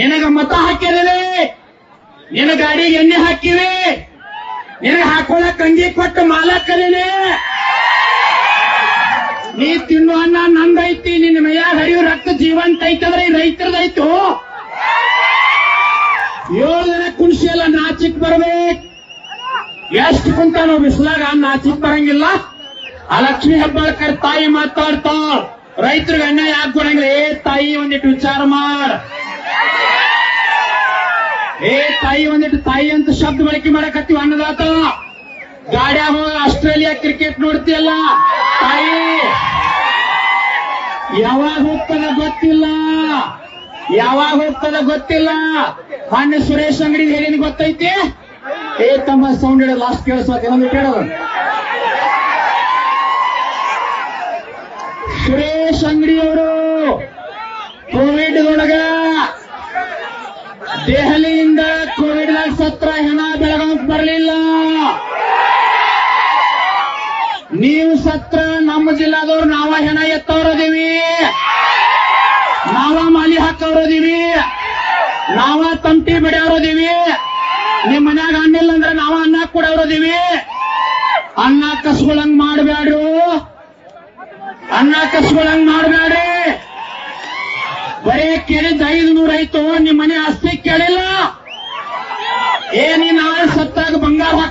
ನಿನಗ ಮತ ಹಾಕಿರಲಿ ನಿನ್ನ ಗಾಡಿಗೆ ಎಣ್ಣೆ ಹಾಕಿವಿ ನಿನಗ ಹಾಕೊಳಕ್ ಅಂಗಿ ಕೊಟ್ಟು ಮಾಲ ಕರೀಲಿ ನೀ ತಿನ್ನು ಅನ್ನ ನಂದೈತಿ, ನಿನ್ನ ಮೈಯಾಗ ಹರಿಯು ರಕ್ತ ಜೀವಂತ ಐತಂದ್ರೆ ರೈತರದೈತು? ಏಳು ದಿನ ಕುಣಿಸಿ ಎಲ್ಲ ನಾಚಿಕ್ ಬರ್ಬೇಕು. ಎಷ್ಟು ಕುಂತಾನೋ ಬಿಸಿಲಾಗ ನಾಚಿಕ್ ಬರಂಗಿಲ್ಲ? ಆ ಲಕ್ಷ್ಮಿ ಹೆಬ್ಬಾಳ್ಕರ್ ತಾಯಿ ಮಾತಾಡ್ತಾಳ. ರೈತರಿಗೆ ಅನ್ಯಾಯ ಯಾಕೆ ಏ ತಾಯಿ ಒಂದಿಟ್ಟು ವಿಚಾರ ಮಾಡ. ಏ, ತಾಯಿ, ಒಂದಿಟ್ಟು ತಾಯಿ ಅಂತ ಶಬ್ದ ಬಳಕೆ ಮಾಡಕತ್ತೀವಿ, ಅನ್ನದಾತ. ಗಾಡ್ಯಾಗ ಆಸ್ಟ್ರೇಲಿಯಾ ಕ್ರಿಕೆಟ್ ನೋಡ್ತಿಯಲ್ಲ? ತಾಯಿ! ಯಾವಾಗ ಹೋಗ್ತದ ಗೊತ್ತಿಲ್ಲ. ಯಾವಾಗ ಹೋಗ್ತದ ಗೊತ್ತಿಲ್ಲ. ಹಣ್ಣು ಸುರೇಶ್ ಅಂಗಡಿ ಹೇಳಿನ ಗೊತ್ತೈತಿ? ಏ, ತಮ್ಮ ಸೌಂಡ್ ಹೇಳ ಲಾಸ್ಟ್ ಕೇಳಿಸ್ಬೇಕು ಇನ್ನೊಂದು ಕೇಳೋದು ಸುರೇಶ್ ಅಂಗಡಿಯವರು ಕೋವಿಡ್ ಒಳಗ ದೆಹಲಿಯಿಂದ ಕೋವಿಡ್ ಸತ್ರ ಹೆಣ ಬೆಳಗಾವ್ ಬರಲಿಲ್ಲ. ನೀವು ಸತ್ರ ನಮ್ಮ ಜಿಲ್ಲಾದವ್ರು ನಾವ ಹೆಣ ಎತ್ತವ್ರದೀವಿ. ನಾವ ಮಾಲಿ ಹಾಕವ್ರದೀವಿ. ನಾವ ತಂಪಿ ಬಿಡೋರದೀವಿ ನಿಮ್ ಮನ್ಯಾಗ ಅನ್ನಿಲ್ಲ ಅಂದ್ರೆ ನಾವ ಅನ್ನ ಕೊಡೋರದೀವಿ ಅನ್ನ ಕಸ್ಕೊಳಂಗ್ ಮಾಡಬೇಡ್ರು ಅನ್ನ ಕಸ್ಕೊಳಂಗ್ ಮಾಡಬೇಡ್ರಿ ಬರೀ ಕೇಳಿದ ಐದು ನೂರ ಆಯ್ತು ನಿಮ್ಮ ಮನೆ ಆಸ್ತಿ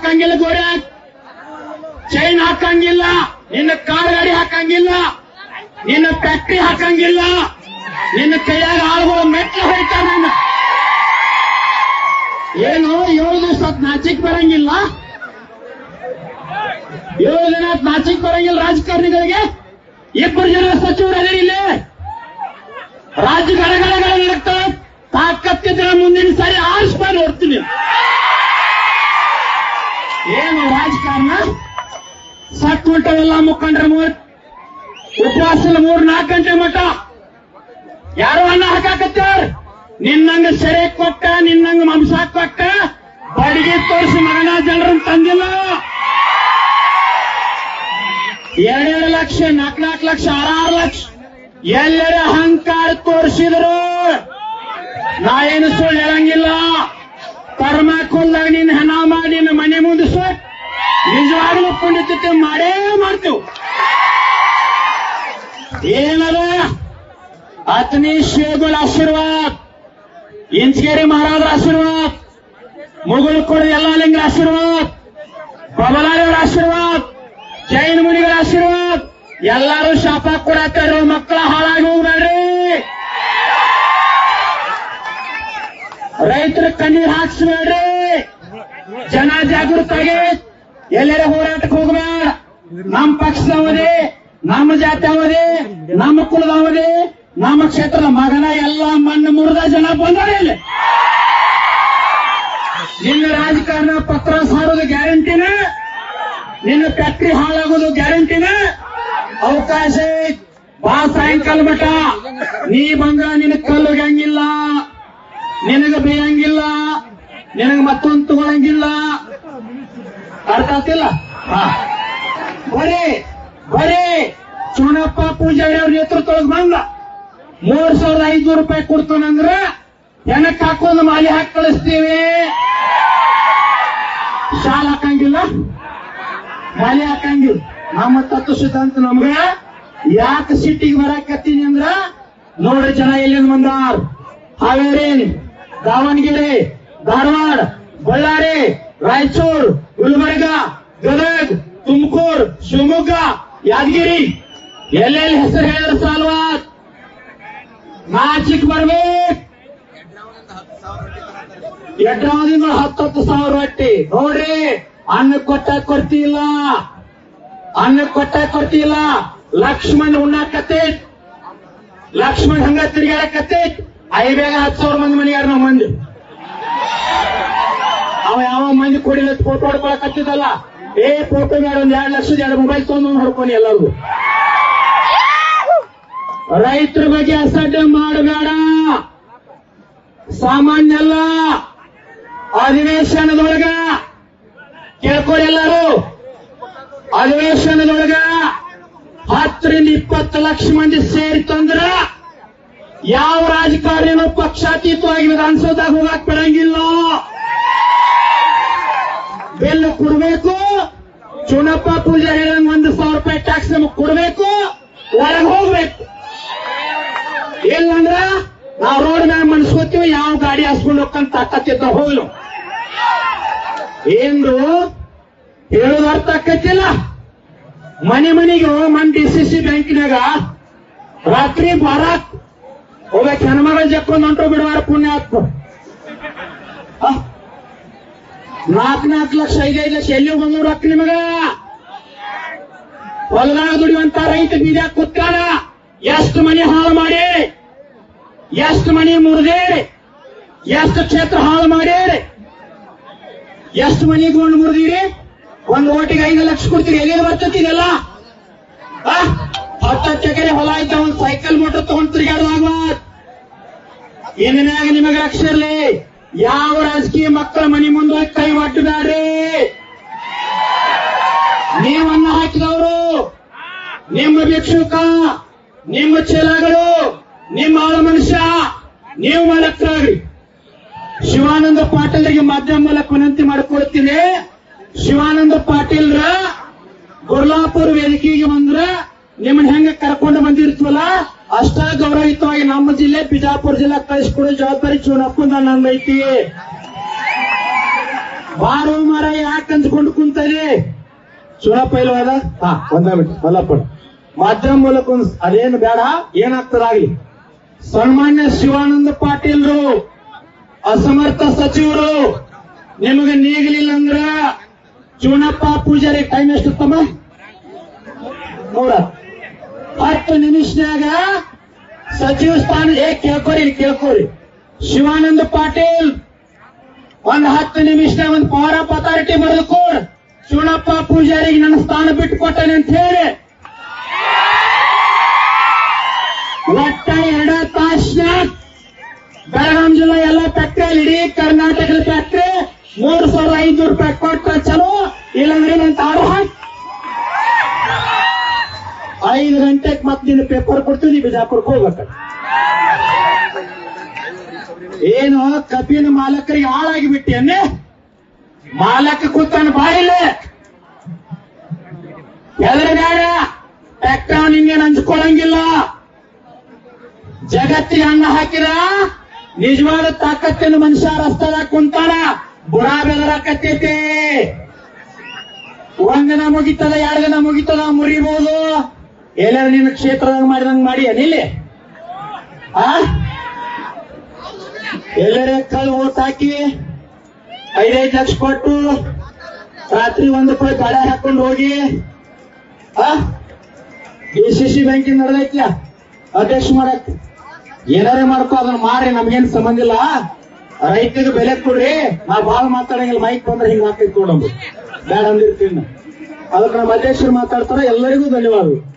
ಹಾಕಂಗಿಲ್ಲ ಗೋರೆ. ಚೈನ್ ಹಾಕಂಗಿಲ್ಲ. ನಿನ್ನ ಕಾರ್ ಗಾಡಿ ಹಾಕಂಗಿಲ್ಲ. ನಿನ್ನ ಫ್ಯಾಕ್ಟ್ರಿ ಹಾಕಂಗಿಲ್ಲ. ನಿನ್ನ ಕೈಯಾಗ ಆಳುಗಳು ಮೆಟ್ಲು ನಿನ್ನ. ಏನು, ಏಳು ದಿವಸ ನಾಚಿಕ್ ಬರಂಗಿಲ್ಲ? ಏಳು ದಿನ ನಾಚಿಕ್ ಬರಂಗಿಲ್ಲ ರಾಜಕಾರಣಿಗಳಿಗೆ? ಇಬ್ಬರು ಜನ ಸಚಿವರು ಇಲ್ಲಿ. ರಾಜ್ಯ ಗಡಗಡಗಳ ತಾಕತ್ತಿದ್ರೆ ಮುಂದಿನ ಸಾರಿ ಆರಿಸ್ಬಾರ್ದು ನೋಡ್ತೀನಿ. ಏನು ರಾಜಕಾರಣ? ಸತ್ಮುಟ್ಟವೆಲ್ಲ ಮುಖಂಡರ ಮೂರ್ ಉಪವಾಸ ಮೂರ್ ನಾಲ್ಕು ಗಂಟೆ ಮಟ್ಟ ಯಾರು ಅನ್ನ ಹಾಕಾಕತ್ತಾರ? ನಿನ್ನಂಗ ಸೆರೆ ಕೊಟ್ಟ, ನಿನ್ನಂಗ ಮಾಂಸ ಕೊಟ್ಟ, ಬಡಿಗೆ ತೋರಿಸಿ ಮಗನ ಜನರನ್ನು ತಂದಿಲ್ಲ. ಎರಡೆರಡು ಲಕ್ಷ, ನಾಲ್ಕು ನಾಲ್ಕು ಲಕ್ಷ, ಆರಾರು ಲಕ್ಷ. ಎಲ್ಲರ ಅಹಂಕಾರ ತೋರಿಸಿದ್ರು. ನಾ ಏನು ಸುಳ್ಳು ಹೇಳಂಗಿಲ್ಲ. ಕರ್ಮ ಕೊಲ್ದಾಗ ನಿನ್ನ ಹಣ ಮಾಡಿ ನಿನ್ನ ಮನೆ ಮುಂದೆ ಸುಟ್ ನಿಜವಾಗ್ಲೂ ಪುಣ್ಯತೆ ಮಾಡೇ ಮಾಡ್ತೀವಿ. ಏನದ ಅತನಿ ಶೇಗುಳ ಆಶೀರ್ವಾದ. ಇಂಚಗೇರಿ ಮಹಾರಾಜರ ಆಶೀರ್ವಾದ. ಎಲ್ಲ ಲಿಂಗರ ಆಶೀರ್ವಾದ. ಬಬಲಾರಿಯವರ ಆಶೀರ್ವಾದ. ಜೈನ ಮುನಿಗಳ ಆಶೀರ್ವಾದ. ಎಲ್ಲಾರು ಶಾಪ ಕೊಡತ್ತಾರ ಮಕ್ಕಳ ಹಾಳಾಗಿ ಹೋಗ್ಬೇಡ್ರಿ. ರೈತರ ಕಣ್ಣೀರ್ ಜನ ಜಾಗೃತಾಗಿ ಎಲ್ಲರ ಹೋರಾಟಕ್ಕೆ ಹೋಗ್ಬೇಡ. ನಮ್ಮ ಪಕ್ಷದವದೇ ನಮ್ಮ ಜಾತಿ ಅವಧಿ, ನಮ್ಮ ಕುಲದವದೇ ನಮ್ಮ ಕ್ಷೇತ್ರದ ಮಗನ ಎಲ್ಲ ಮಣ್ಣು ಮುರಿದ ಜನ ಬಂದಾರೆ ಇಲ್ಲಿ. ನಿನ್ನ ರಾಜಕಾರಣ ಪತ್ರ ಸಾರೋದು ಗ್ಯಾರಂಟಿನ? ನಿನ್ನ ಫ್ಯಾಕ್ಟ್ರಿ ಹಾಳಾಗೋದು ಗ್ಯಾರಂಟಿನ? ಅವಕಾಶ. ಬಾ ಸಾಯಂಕಾಲ ಮಠ. ನೀ ಬಂದ್ರ ನಿನ್ನ ಕಲ್ಲು ಹಂಗಿಲ್ಲ ನಿನಗ ಬೇಯಂಗಿಲ್ಲ ನಿನಗ ಮತ್ತೊಂದು ತಗೊಳಂಗಿಲ್ಲ. ಅರ್ಥ ಆಗ್ತಿಲ್ಲ? ಬರೀ ಬರೀ. ಚುಣಪ್ಪ ಪೂಜಾರಿ ಅವ್ರ ನೇತೃತ್ವದೊಳಗೆ ಬಂದ. ಮೂರ್ ಸಾವಿರದ ಐದ್ನೂರು ರೂಪಾಯಿ ಕೊಡ್ತಾನಂದ್ರ ಹೆಣಕ್ ಹಾಕೊಂಡು ಮಾಲಿ ಹಾಕಿ ಕಳಿಸ್ತೀವಿ. ಶಾಲ್ ಹಾಕಂಗಿಲ್ಲ? ಮಾಲಿ ಹಾಕಂಗಿಲ್ಲ. ನಮ್ಮ ತತ್ವ ಸಿದ್ಧಾಂತ ನಮ್ಗ ಯಾಕೆ ಸಿಟ್ಟಿಗೆ ಬರಾಕತ್ತೀನಿ ಅಂದ್ರ ನೋಡ್ರಿ ಜನ ಎಲ್ಲಿಂದ ಬಂದಾರ. ಹಾವೇರಿ. ದಾವಣಗೆರೆ, ಧಾರವಾಡ, ಬಳ್ಳಾರಿ, ರಾಯಚೂರು, ಗುಲ್ಬರ್ಗ, ಗದಗ, ತುಮಕೂರು, ಶಿವಮೊಗ್ಗ, ಯಾದಗಿರಿ. ಎಲ್ಲೆಲ್ಲಿ ಹೆಸರು ಹೇಳಿದ್ರೆ ಸಾಲ್ವಾ ನಾಚಿಕ್ ಬರ್ಬೇಕು ಎಡ್ರಾವದಿಂದ ಹತ್ತತ್ತು ಸಾವಿರ ರೊಟ್ಟಿ. ನೋಡ್ರಿ ಅನ್ನ ಕೊಟ್ಟ ಕೊಡ್ತಿಲ್ಲ ಅನ್ನ ಕೊಟ್ಟ ಕೊಡ್ತಿಲ್ಲ ಲಕ್ಷ್ಮಣ್ ಉಣ್ಣಾಕತ್ತೆ ಲಕ್ಷ್ಮಣ್ ಹಂಗ ತಿರ್ಗಾಡಕತ್ತೆ ಐಬೇಗ ಹತ್ತು ಸಾವಿರ ಮಂದಿ ಮನೆಯಾರ ನಾವು ಮಂದಿ ಅವ ಯಾವ ಮಂದಿ ಹೊಡ್ಕೊಳಕ್ ಫೋಟೋ ಹೊಡ್ಕೊಳಕತ್ತಿದ್ದಲ್ಲ ಏ ಫೋಟೋ ಬೇಡ ಒಂದ್ ಎರಡ್ ಲಕ್ಷದ ಎರಡು ಮೊಬೈಲ್ ತಗೊಂಡು ಹೊಡ್ಕೊನಿ ಎಲ್ಲರಿಗೂ. ರೈತರ ಬಗ್ಗೆ ಅಸಡ್ಡೆ ಮಾಡಬೇಡ. ಸಾಮಾನ್ಯ ಅಲ್ಲ. ಅಧಿವೇಶನದೊಳಗ. ಕೇಳ್ಕೊಡಿ ಎಲ್ಲರೂ. ಅಧಿವೇಶನದೊಳಗ ಹತ್ತರಿಂದ ಇಪ್ಪತ್ತು ಲಕ್ಷ ಮಂದಿ ಸೇರಿತಂದ್ರ ಯಾವ ರಾಜಕಾರಣಿನೂ ಪಕ್ಷಾತೀತವಾಗಿ ವಿಧಾನಸೌಧ ಹೋಗಕ್ ಬಿಡಂಗಿಲ್ಲ ಬಿಲ್ ಕೊಡ್ಬೇಕು? ಚುನಪ್ಪ ಪೂಜಾ ಹೇಳಂಗ್ ಒಂದು ಸಾವಿರ ರೂಪಾಯಿ ಟ್ಯಾಕ್ಸ್ ನಮಗ್ ಕೊಡ್ಬೇಕು ಒಳಗ್ ಹೋಗ್ಬೇಕು. ಇಲ್ಲಂದ್ರ ನಾವ್ ರೋಡ್ ಮ್ಯಾಗ ಮನ್ಸ್ಕೋತೀವಿ, ಯಾವ ಗಾಡಿ ಹಾಸ್ಕೊಂಡು ಹೋಗ್ಕಂತ ತಾಕತ್ತಿದ್ದ ಹೋಗ್ಲು. ಏನು ಹೇಳೋದು ಅರ್ಥ ಆಕತ್ತಿಲ್ಲ ಮನೆ ಮನೆಗೆ ಮನ್ ಡಿ ಸಿ ಸಿ ಬ್ಯಾಂಕಿನಾಗ ರಾತ್ರಿ ಬಾರ ಹೋಗ್ಬೇಕು. ಹೆಣ್ಮಗಳ ಜಕ್ಕೊಂಡ್ ಹೊಂಟು ಬಿಡುವಾರ ಪುಣ್ಯ ಆತ್ಮ ನಾಲ್ಕು ನಾಲ್ಕು ಲಕ್ಷ, ಐದೈದು ಲಕ್ಷ ಎಲ್ಲಿ ಬಂದ್ರು ರೊಕ್ಕ ನಿಮಗ ಹೊಲದಾಗ ದುಡಿಯುವಂತ ರೈತ ಬೀದ್ಯಾಗ ಕುತ್ಕಾರ ಎಷ್ಟು ಮನೆ ಹಾಳು ಮಾಡಿ, ಎಷ್ಟು ಮನೆ ಮುರಿದೇರಿ ಎಷ್ಟು ಕ್ಷೇತ್ರ ಹಾಳು ಮಾಡಿರಿ ಎಷ್ಟು ಮನೆ ಗೊಂಡು ಮುರಿದಿರಿ? ಒಂದು ಓಟಿಗೆ ಐದು ಲಕ್ಷ ಕೊಡ್ತೀರಿ ಎಲ್ಲಿ ಬರ್ತೈತಿ ಇದೆಲ್ಲ? ಆ? ಹತ್ತು ಎಕರೆ ಹೊಲ ಐತ ಒಂದು ಸೈಕಲ್ ಮೋಟರ್ ತಗೊಂಡ್ ತಿರುಗಾಡುವಾಗ ಏನೇನಾಗ ನಿಮಗೆ ಲಕ್ಷ ಇರ್ಲಿ? ಯಾವ ರಾಜಕೀಯ ಮಕ್ಕಳ ಮನೆ ಮುಂದೆ ಕೈ ಒಟ್ಟಿದ್ದಾರೆ ನೀವನ್ನ ಹಾಕಿದವರು, ನಿಮ್ಮ ಭಿಕ್ಷುಕ, ನಿಮ್ಮ ಚೀಲಗಳು ನಿಮ್ಮ ಆಳ ಮನುಷ್ಯ, ನೀವು ಮಾಲಕ್ರಾಗ್ರಿ. ಶಿವಾನಂದ ಪಾಟೀಲ್ರಿಗೆ ಮಾಧ್ಯಮ ಮೂಲಕ ವಿನಂತಿ ಮಾಡಿಕೊಡ್ತೀನಿ ಶಿವಾನಂದ ಪಾಟೀಲ್ರ ಗುರ್ಲಾಪುರ ವೇದಿಕೆಗೆ ಬಂದ್ರ ನಿಮ್ಮನ್ನ ಹೆಂಗ ಕರ್ಕೊಂಡು ಬಂದಿರ್ತೀವಲ್ಲ ಅಷ್ಟ ಗೌರವಯುತವಾಗಿ ನಮ್ಮ ಜಿಲ್ಲೆ ಬಿಜಾಪುರ ಜಿಲ್ಲಾ ಕಳಿಸ್ಕೊಡೋ ಜವಾಬ್ದಾರಿ ಚೂನಪ್ಪ ನಂದೈತಿ ಬಾರೋ ಮರ ಯಾಕೆ ಅಂದ್ಕೊಂಡು ಕುಂತದೆ ಚುನಪ್ಪ ಇಲ್ವಾದ ಹಾ, ಒಂದ ಮಿನಿಟ್ ಮಲ್ಲಪ್ಪ ಮಾಧ್ಯಮ ಮೂಲಕ ಒಂದ್ ಅದೇನು ಬೇಡ ಏನಾಗ್ತದಾಗ್ಲಿ ಸನ್ಮಾನ್ಯ ಶಿವಾನಂದ ಪಾಟೀಲ್ರು, ಅಸಮರ್ಥ ಸಚಿವರು, ನಿಮಗೆ ನೀಗಲಿಲ್ಲ ಅಂದ್ರ ಚುನಪ್ಪ ಪೂಜಾರಿ ಟೈಮ್ ಎಷ್ಟು ತಮ್ಮ ಮೂರ ಹತ್ತು ನಿಮಿಷನಾಗ ಸಚಿವ ಸ್ಥಾನ ಏ, ಕೇಳ್ಕೊರಿ ಕೇಳ್ಕೊರಿ. ಶಿವಾನಂದ ಪಾಟೀಲ್, ಒಂದ್ ಹತ್ತು ನಿಮಿಷನಾಗ ಒಂದ್ ಪವರ್ ಆಫ್ ಅಥಾರಿಟಿ ಬರೆದು ಚುನಪ್ಪ ಪೂಜಾರಿಗೆ ನನ್ನ ಸ್ಥಾನ ಬಿಟ್ಟು ಕೊಟ್ಟನೆ ಅಂತ ಹೇಳಿ. ಒಟ್ಟ ಎರಡ ತಾಸ್ನಾಗ ಬೆಳಗಾಂ ಜಿಲ್ಲಾ ಎಲ್ಲ ಫ್ಯಾಕ್ಟ್ರಿ ಇಡೀ ಕರ್ನಾಟಕದ ಫ್ಯಾಕ್ಟ್ರಿ ಮೂರು ಸಾವಿರದ ಐನೂರು ರೂಪಾಯಿ ಕೊಟ್ಟ ಚಲೋ. ಇಲ್ಲಾಂದ್ರೆ ನಂತರ ತಾಡು ಗಂಟೆಗೆ ಮತ್ತೆ ಪೇಪರ್ ಕೊಡ್ತೀನಿ ಬಿಜಾಪುರಕ್ಕೆ ಹೋಗ್ಬೇಕ. ಏನು, ಕಬ್ಬಿನ ಮಾಲಕರಿಗೆ ಹಾಳಾಗಿ ಬಿಟ್ಟಿಯನ್ನೇ ಮಾಲಕ ಕೂತಾನ ಬಾಯಿಲೆ. ಎದುರುಗಾಡ ಟ್ಯಾಕ್ಟರ್ ನಿಂಗೇನು ಹಂಚ್ಕೊಳಂಗಿಲ್ಲ. ಜಗತ್ತಿಗೆ ಅನ್ನ ಹಾಕಿರ, ನಿಜವಾದ ತಾಕತ್ತಿನ ಮನುಷ್ಯ ರಸ್ತೆದಾಗ ಕುಂತಾನ, ಬುಡ ಬೆದರಾಕತ್ತೈತಿ. ಒಂದ್ ದಿನ ಮುಗಿತದ, ಎರಡು ದಿನ ಮುಗಿತದ ಮುರಿಬಹುದು ಎಲ್ಲರ ನಿನ್ನ ಕ್ಷೇತ್ರದಾಗ ಮಾಡಿದಂಗ ಮಾಡಿ ಅನಿಲ್ಲಿ ಆ? ಎಲ್ಲರ ಕಲ್ ಓಟ್ ಹಾಕಿ ಐದೈದು ಲಕ್ಷ ಕೊಟ್ಟು ರಾತ್ರಿ ಒಂದ್ ರೂಪಾಯಿ ಗಾಳಿ ಹಾಕೊಂಡು ಹೋಗಿ, ಆ? ಡಿ ಸಿ ಸಿ ಬ್ಯಾಂಕಿಂದ ನಡೆದೈತ್ಲ ಅಧ್ಯಕ್ಷ ಮಾಡಕ್. ಏನಾರೇ ಮಾಡ್ಕೋ, ಅದನ್ನ ಮಾರಿ, ನಮ್ಗೇನ್ ಸಂಬಂಧ ಇಲ್ಲ. ರೈತರಿಗೆ ಬೆಲೆ ಕೊಡ್ರಿ. ನಾ ಬಾಳ ಮಾತಾಡಂಗಿಲ್ಲ ಮೈಕ್ ಬಂದ್ರೆ ಹಿಂಗ್ ಹಾಕಿ ಕೊಡೋದು ಬೇಡ ಅಂದಿರ್ತೀನಿ. ಅದಕ್ಕೆ ನಮ್ಮ ಅಧ್ಯಕ್ಷರು ಮಾತಾಡ್ತಾರ. ಎಲ್ಲರಿಗೂ ಧನ್ಯವಾದಗಳು.